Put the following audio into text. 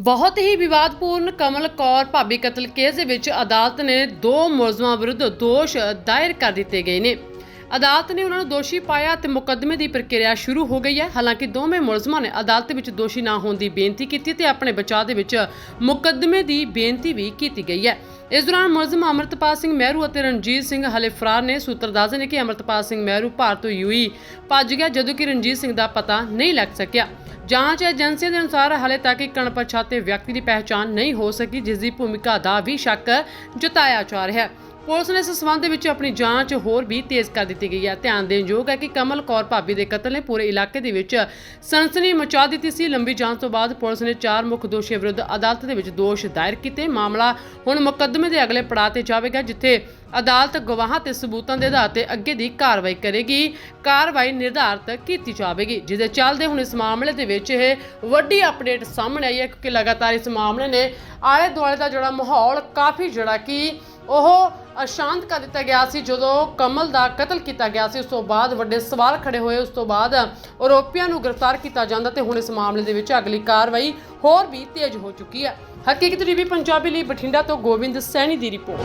ਬਹੁਤ ਹੀ ਵਿਵਾਦਪੂਰਨ ਕਮਲ ਕੌਰ ਭਾਬੀ ਕਤਲ ਕੇਸ ਦੇ ਵਿੱਚ ਅਦਾਲਤ ਨੇ ਦੋ ਮੁਲਜ਼ਮਾਂ ਵਿਰੁੱਧ ਦੋਸ਼ ਦਾਇਰ ਕਰ ਦਿੱਤੇ ਗਏ ਨੇ। ਅਦਾਲਤ ਨੇ ਉਹਨਾਂ ਨੂੰ ਦੋਸ਼ੀ ਪਾਇਆ ਤੇ ਮੁਕੱਦਮੇ ਦੀ ਪ੍ਰਕਿਰਿਆ ਸ਼ੁਰੂ ਹੋ ਗਈ ਹੈ। ਹਾਲਾਂਕਿ ਦੋਵੇਂ ਮੁਲਜ਼ਮਾਂ ਨੇ ਅਦਾਲਤ ਵਿੱਚ ਦੋਸ਼ੀ ਨਾ ਹੋਣ ਦੀ ਬੇਨਤੀ ਕੀਤੀ ਤੇ ਆਪਣੇ ਬਚਾਅ ਦੇ ਵਿੱਚ ਮੁਕੱਦਮੇ ਦੀ ਬੇਨਤੀ ਵੀ ਕੀਤੀ ਗਈ ਹੈ। ਇਸ ਦੌਰਾਨ ਮੁਲਜ਼ਮ ਅਮਰਤਪਾਲ ਸਿੰਘ ਮਹਿਰੂ ਅਤੇ ਰਣਜੀਤ ਸਿੰਘ ਹਲੇ ਫਰਾਰ ਨੇ। ਸੂਤਰ ਦੱਸਦੇ ਨੇ ਕਿ ਅਮਰਤਪਾਲ ਸਿੰਘ ਮਹਿਰੂ ਭਾਰਤ ਤੋਂ ਯੂਈ ਭੱਜ ਗਿਆ, ਜਦੋਂ ਕਿ ਰਣਜੀਤ ਸਿੰਘ ਦਾ ਪਤਾ ਨਹੀਂ ਲੱਗ ਸਕਿਆ। ਜਾਂਚ ਏਜੰਸੀਆਂ ਦੇ ਅਨੁਸਾਰ ਹਾਲੇ ਤੱਕ ਇੱਕ ਅਣਪਛਾਤੇ ਵਿਅਕਤੀ ਦੀ ਪਹਿਚਾਣ ਨਹੀਂ ਹੋ ਸਕੀ, ਜਿਸ ਦੀ ਭੂਮਿਕਾ ਦਾ ਵੀ ਸ਼ੱਕ ਜਤਾਇਆ ਜਾ ਰਿਹਾ ਹੈ। ਪੁਲਿਸ ਨੇ ਇਸ ਸੰਬੰਧ ਵਿੱਚ ਆਪਣੀ ਜਾਂਚ ਹੋਰ ਵੀ ਤੇਜ਼ ਕਰ ਦਿੱਤੀ ਗਈ ਹੈ। ਧਿਆਨ ਦੇਣ ਯੋਗ ਹੈ ਕਿ ਕਮਲ ਕੌਰ ਭਾਬੀ ਦੇ ਕਤਲ ਨੇ ਪੂਰੇ ਇਲਾਕੇ ਦੇ ਵਿੱਚ ਸਨਸਨੀ ਮਚਾ ਦਿੱਤੀ ਸੀ। ਲੰਬੀ ਜਾਂਚ ਤੋਂ ਬਾਅਦ ਪੁਲਿਸ ਨੇ ਚਾਰ ਮੁੱਖ ਦੋਸ਼ੀਆਂ ਵਿਰੁੱਧ ਅਦਾਲਤ ਦੇ ਵਿੱਚ ਦੋਸ਼ ਦਾਇਰ ਕੀਤੇ। ਮਾਮਲਾ ਹੁਣ ਮੁਕੱਦਮੇ ਦੇ ਅਗਲੇ ਪੜਾਅ ਤੇ ਜਾਵੇਗਾ, ਜਿੱਥੇ ਅਦਾਲਤ ਗਵਾਹਾਂ ਤੇ ਸਬੂਤਾਂ ਦੇ ਆਧਾਰ ਤੇ ਅੱਗੇ ਦੀ ਕਾਰਵਾਈ ਕਰੇਗੀ। ਕਾਰਵਾਈ ਨਿਰਧਾਰਤ ਕੀਤੀ ਜਾਵੇਗੀ ਜਿਸ ਦੇ ਚੱਲਦੇ ਹੁਣ ਇਸ ਮਾਮਲੇ ਦੇ ਵਿੱਚ ਇਹ ਵੱਡੀ ਅਪਡੇਟ ਸਾਹਮਣੇ ਆਈ ਹੈ, ਕਿਉਂਕਿ ਲਗਾਤਾਰ ਇਸ ਮਾਮਲੇ ਨੇ ਆਲੇ ਦੁਆਲੇ ਦਾ ਜਿਹੜਾ ਮਾਹੌਲ, ਕਾਫੀ ਜਿਹੜਾ ਕਿ ਉਹ ਅਸ਼ਾਂਤ ਕਰ ਦਿੱਤਾ ਗਿਆ ਸੀ ਜਦੋਂ ਕਮਲ ਦਾ ਕਤਲ ਕੀਤਾ ਗਿਆ ਸੀ। ਉਸ ਤੋਂ ਬਾਅਦ ਵੱਡੇ ਸਵਾਲ ਖੜੇ ਹੋਏ। ਉਸ ਤੋਂ ਬਾਅਦ ਆਰੋਪੀਆਂ ਨੂੰ ਗ੍ਰਿਫਤਾਰ ਕੀਤਾ ਜਾਂਦਾ ਤੇ ਹੁਣ ਇਸ ਮਾਮਲੇ ਦੇ ਵਿੱਚ ਅਗਲੀ ਕਾਰਵਾਈ ਹੋਰ ਵੀ ਤੇਜ਼ ਹੋ ਚੁੱਕੀ ਹੈ। ਹਕੀਕਤ ਟੀਵੀ ਪੰਜਾਬੀ ਲਈ ਬਠਿੰਡਾ ਤੋਂ ਗੋਬਿੰਦ ਸੈਣੀ ਦੀ ਰਿਪੋਰਟ।